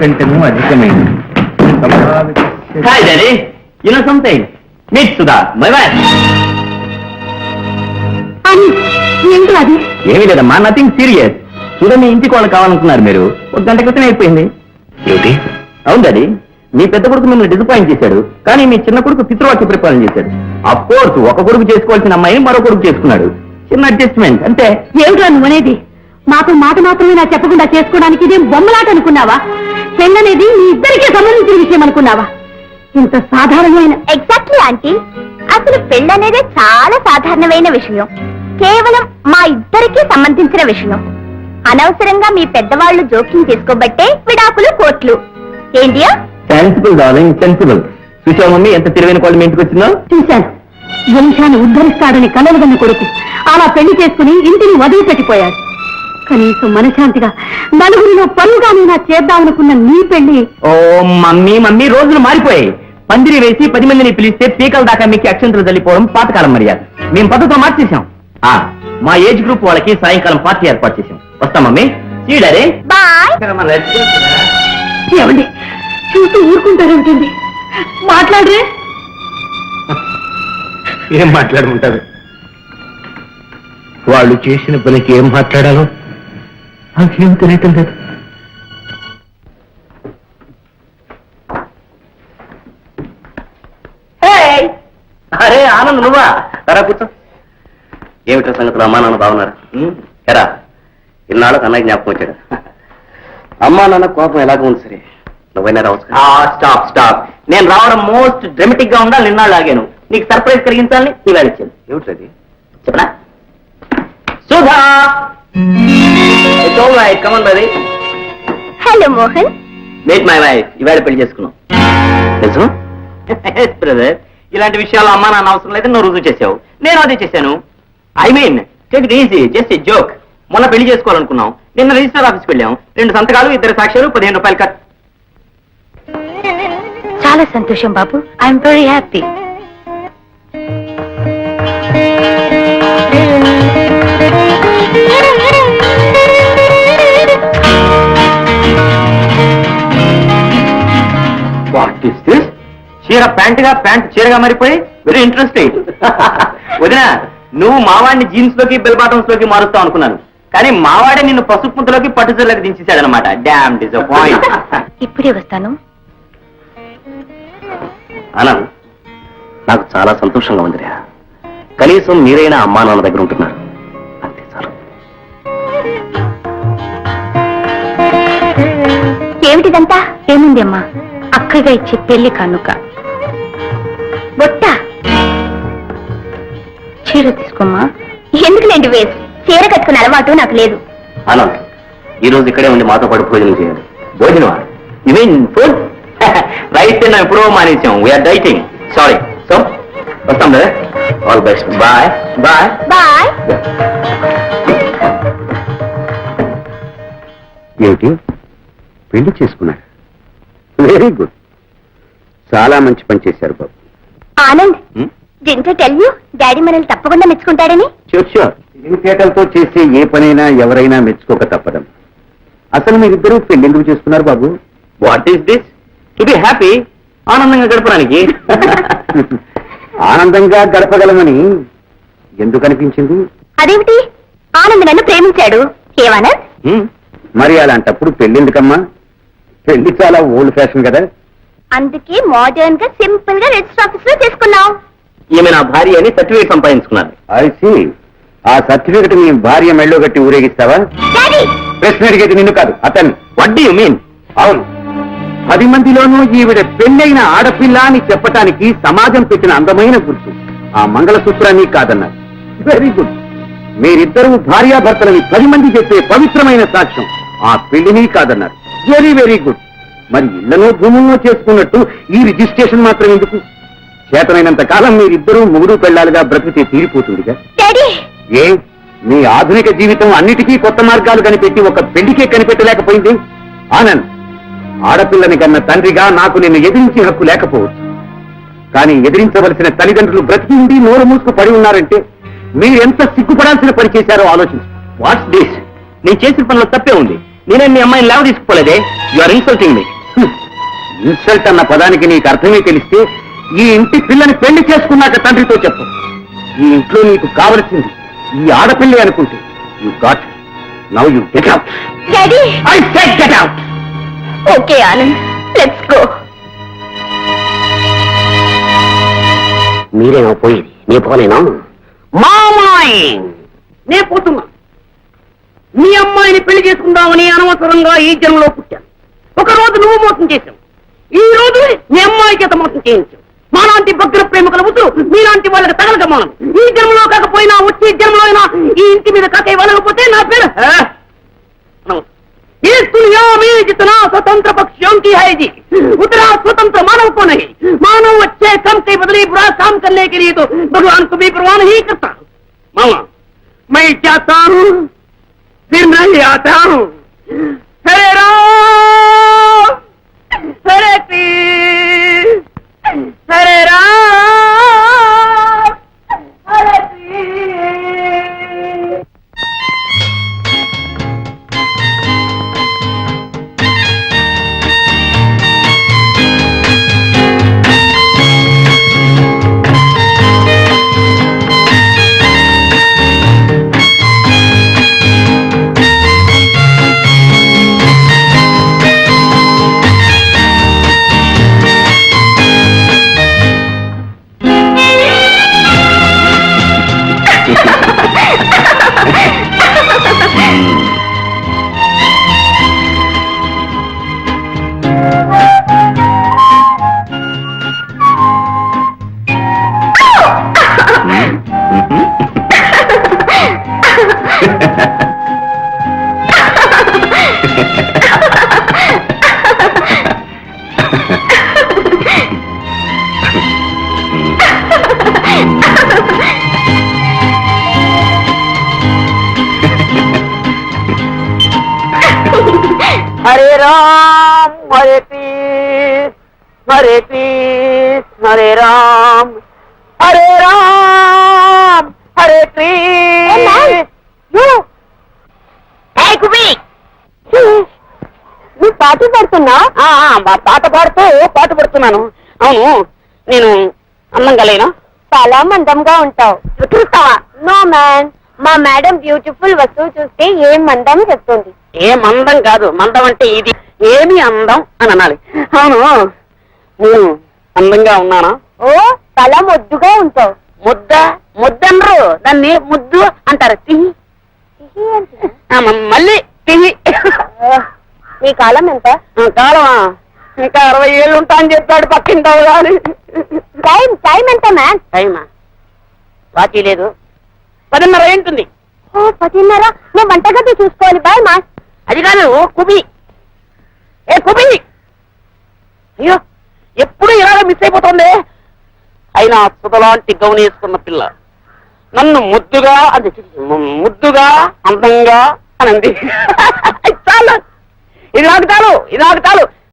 కంటేమో అధికమైంది hi daddy you know something meet Sudha my wife ఏంటి అది? ఏమీ లేదమ్మా నథింగ్ సీరియస్ సుధా మీ ఇంటికి వాళ్ళు కావాలనుకున్నారు మీరు. ఒక గంట క్రితం అయిపోయింది. ఏమిటి? అవును డాడీ మీ పెద్ద కొడుకు మిమ్మల్ని డిసప్పాయింట్ చేశాడు. కానీ మీ చిన్న కొడుకు పితృవాక్య పరిపాలన చేశాడు. అఫ్ కోర్స్ ఒక కొడుకు చేసుకోవాల్సిన అమ్మాయిని మరో కొడుకు చేసుకున్నాడు. చిన్న అడ్జస్ట్మెంట్ అంతే. ఏమిటా నువ్వనేది? మాకు మాట మాత్రమే నా చెప్పకుండా చేసుకోవడానికి ఇదేం బొమ్మలాట అనుకున్నావా? పెళ్ళనేది మీ ఇద్దరికీ సంబంధించిన విషయం అనుకున్నావా? ఇంత సాధారణమైన ఎగ్జాక్ట్లీ ఆంటీ అసలు పెళ్ళనేదే చాలా సాధారణమైన విషయం. కేవలం మా ఇద్దరికీ సంబంధించిన విషయం. అనవసరంగా మీ పెద్దవాళ్ళు జోక్యం చేసుకోబట్టే విడాకులు కోట్లు. ఏంటియా సెన్సిబుల్ డార్లింగ్ సెన్సిబుల్ చూసావా మమ్మీ ఎంత తెలివైన కోళ్ళు మీ ఇంటికి వచ్చిందో? చూశాను. వంశాన్ని ఉద్ధరిస్తాడని కలవగన్న కొడుకు. అలా పెళ్ళి చేసుకుని ఇంటిని వదిలిపెట్టిపోయాడు. కనీసం మనశాంతిగా నలుగురిలో పనుగానైనా చేద్దామనుకున్న నీ పెళ్ళి ఓ మమ్మీ మమ్మీ రోజులు మారిపోయాయి. పందిరి వేసి పది మందిని పిలిస్తే పీకల దాకా మీకు అక్షంతలు చల్లిపోవడం పాతకాలం మర్యాద. మేము పద్ధతిలో మార్చేశాం. ఆ మా ఏజ్ గ్రూప్ వాళ్ళకి సాయంకాలం పార్టీ ఏర్పాటు చేశాం. వస్తాం మమ్మీ. చీడరే బాయ్. ఏమండి? చూసి మాట్లాడరే. ఏం మాట్లాడమంటారు? వాళ్ళు చేసిన పనికి ఏం మాట్లాడాలో? నాకేం తెలియటం లేదు. అరే ఆనంద్ నువ్వా? సరే కూర్చో. ఏమిటో సంగతులు? అమ్మా నాన్న బాగున్నారు? ఎరా ఇన్నాళ్ళకి అన్నయ్య జ్ఞాపకం వచ్చాడు. అమ్మా నాన్న కోపం ఎలాగ ఉంది సరే? నువ్వైనా రావచ్చు స్టాప్ స్టాప్. నేను రావడం మోస్ట్ డ్రమటిక్గా ఉండాలి నిన్నాళ్ళు ఆగాను. నీకు సర్ప్రైజ్ కలిగించాలని ఇవాళ ఇచ్చాను ఏమిటది చెప్పనా? Sudha! Come on buddy hello Mohan meet my wife ఇవాళ పెళ్ళి చేసుకున్నాం. నిజం బ్రదర్ ఇలాంటి విషయాలు అమ్మా నాన్న అవసరం లేదని నువ్వు రుజువు చేసావు. నేను అదే చేశాను. I mean take it easy just a joke మొన్న పెళ్ళి చేసుకోవాలనుకున్నాం. నిన్న రిజిస్టర్ ఆఫీస్కి వెళ్ళాం. రెండు సంతకాలు ఇద్దరు సాక్ష్యాలు పదిహేను రూపాయలు కట్. చాలా సంతోషం బాబు. ఐఎమ్ వెరీ హ్యాపీ చీర ప్యాంట్గా ప్యాంట్ చీరగా మారిపోయి వెరీ ఇంట్రెస్టింగ్. వదినా నువ్వు మావాడిని జీన్స్లోకి బెల్ బాటమ్స్లోకి మారుస్తావు అనుకున్నాను. కానీ మావాడే నిన్ను పసుపు ముద్దలోకి పట్టు చీరలోకి దించేశాడనమాట. డామ్ డిసప్పాయింట్ ఇప్పుడే వస్తాను. అనంత్ నాకు చాలా సంతోషంగా ఉందిరా. కనీసం మీరైనా అమ్మా నాన్న దగ్గర ఉంటున్నారు. అంతే చాలు. ఏమిటిదంతా? ఏముంది అమ్మా? అక్కగా ఇచ్చే పెళ్ళి కానుక. చీర తీసుకోమ్మా. ఎందుకులేండి వేస్ చీర కట్టుకునే అలవాటు నాకు లేదు. అనంత్ ఈ రోజు ఇక్కడే ఉండి మాతో పాటు భోజనం చేయాలి. భోజనమా? యు మీన్ ఫుడ్ రైట్ తిన్నాం ఎప్పుడో మానేసాం వీఆర్ డైటింగ్ సారీ సో వస్తాం కదా? All best bye bye bye ఏమిటి? పెళ్ళి చేసుకున్నారు వెరీ గుడ్ చాలా మంచి పని చేశారు బాబు. Anand. Didn't tell you daddy మనల్ని తప్పకుండా మెచ్చుకుంటాడని? షూర్ షూర్ తెలివితేటలతో చేసే ఏ పనైనా ఎవరైనా మెచ్చుకోక తప్పడం అసలు మీరిద్దరూ పెళ్ళి ఎందుకు చేసుకున్నారు బాబు? What is this to be happy ఆనందంగా గడపడానికి. ఆనందంగా గడపగలమని ఎందుకు అనిపించింది? అదేమిటి? ఆనంద్ నన్ను ప్రేమించాడు. Hmm? మరి అలాంటప్పుడు పెళ్ళెందుకమ్మా? పెళ్ళి చాలా ఓల్డ్ ఫ్యాషన్ కదా. అందుకే మోడర్న్గా సింపుల్గా రిజిస్టర్ ఆఫీస్లో చేసుకున్నాం. ఈమె నా భార్య అని సర్టిఫికేట్ సంపాదించుకున్నాను. ఆ సర్టిఫికెట్ మీ భార్య మెళ్ళో కట్టి ఊరేగిస్తావా? డాడీ ప్రశ్న అడిగేది నిన్ను కాదు అతన్ని. వడ్ యు మీన్ అవును. పది మందిలోనూ ఈవిడ పెళ్ళైన ఆడపిల్ల అని చెప్పటానికి సమాజం పెట్టిన అందమైన గుర్తు. ఆ మంగళసూత్రాన్ని కాదన్నారు. వెరీ గుడ్ మీరిద్దరూ భార్యాభర్తలని పది మంది చెప్పే పవిత్రమైన సాక్ష్యం. ఆ పెళ్ళిని కాదన్నారు. వెరీ వెరీ గుడ్ మరి ఇళ్ళలో భూముల్లో చేసుకున్నట్టు ఈ రిజిస్ట్రేషన్ మాత్రం ఎందుకు? చేతనైనంత కాలం మీరిద్దరూ ముగుడు పెళ్ళాలుగా బ్రతికితే తీరిపోతుందిగా. డాడీ! ఏ? మీ ఆధునిక జీవితం అన్నిటికీ కొత్త మార్గాలు కనిపెట్టి ఒక పెళ్ళికే కనిపెట్టలేకపోయింది? ఆనంద్ ఆడపిల్లని కన్న తండ్రిగా నాకు నిన్ను ఎదిరించి హక్కు లేకపోవచ్చు. కానీ ఎదిరించవలసిన తల్లిదండ్రులు బ్రతికి ఉండి నోరు మూసుకు పడి ఉన్నారంటే మీరెంత సిగ్గుపడాల్సిన పని చేశారో ఆలోచించు. What's this? నేను చేసిన పనిలో తప్పే ఉంది. నేనే మీ అమ్మాయిని లేవ తీసుకోలేదే you are insulting me. Insult అన్న పదానికి నీకు అర్థమే తెలిస్తే ఈ ఇంటి పిల్లని పెళ్ళి చేసుకున్నాక తండ్రితో చెప్పు. ఈ ఇంట్లో నీకు కావలసింది ఈ ఆడపిల్లి అనుకుంటే. You got now you get out daddy I said get out okay Anand let's go మీరేమో పోయేది నీ పోనేనా? మామాయి! నే పోతున్నా. నీ అమ్మాయిని పెళ్ళి చేసుకుందామని అనవసరంగా ఈ జన్మలో పుట్టాను. ఒక రోజు నువ్వు మోసం చేశావు. ఈ రోజు నీ అమ్మాయి చేత మోసం చేయించావు. మాలాంటి భగ్ర ప్రేమికుల ఉతురు మీలాంటి వాళ్ళకి తగలక మానం ఈ జన్మలో కాకపోయినా వచ్చే జన్మలో అయినా ఈ ఇంటి మీద కాకై వెళ్ళకపోతే నా పేరు ఆ, అనవసరం. इस दुनिया में जितना स्वतंत्र पक्षियों की है जी उतना स्वतंत्र मानव को नहीं मानव अच्छे कम के बदले बुरा काम करने के लिए तो भगवान को भी परवाह नहीं करता मामा मैं चाहता हूँ फिर नहीं आता हूँ हरे राम राम हरे कृष्ण हरे कृष्ण हरे राम हरे राम हरे कृष्ण నువ్వు పాట పడుతున్నా ఆ, ఆ, బా- పాట పాడుతూ పాట పడుతున్నాను అవును నేను అందంగా లేనా చాలా మందంగా ఉంటావు చూస్తావా నో మ్యాన్ మా మేడం బ్యూటిఫుల్ వస్తువు చూస్తే ఏం మందం చెప్తుంది. ఏ మందం కాదు మందం అంటే ఇది. ఏమి అందం అని అనాలి. అవును. నేను అందంగా ఉన్నానా? ఓ చాలా మొద్దుగా ఉంటావు. ముద్ద ముద్దనరు. దాన్ని ముద్దు అంటారు. తిహి. ఆ, మ- మళ్ళీ తిహి. నీ కాలం ఎంత? ఆ, కాలమా? ఇంకా అరవై ఏళ్ళు ఉంటా అని చెప్పాడు పక్కింటావు కానీ టైం టైం ఎంత మ్యాన్ టైమా? వాచి లేదు. పదిన్నర ఏంటుంది ఓ పదిన్నర? నేను వంటగది చూసుకోవాలి. బాయ్ మా అది కాదు కుబి. ఏ కుబి! అయ్యో ఎప్పుడు ఇలాగ మిస్ అయిపోతుంది? అయినా సుధలాంటి గౌని వేసుకున్న పిల్ల. నన్ను ముద్దుగా అది ముద్దుగా అందంగా అనంది. చాలు. ఇది నాకు చాలు ఇది నాకు చాలు.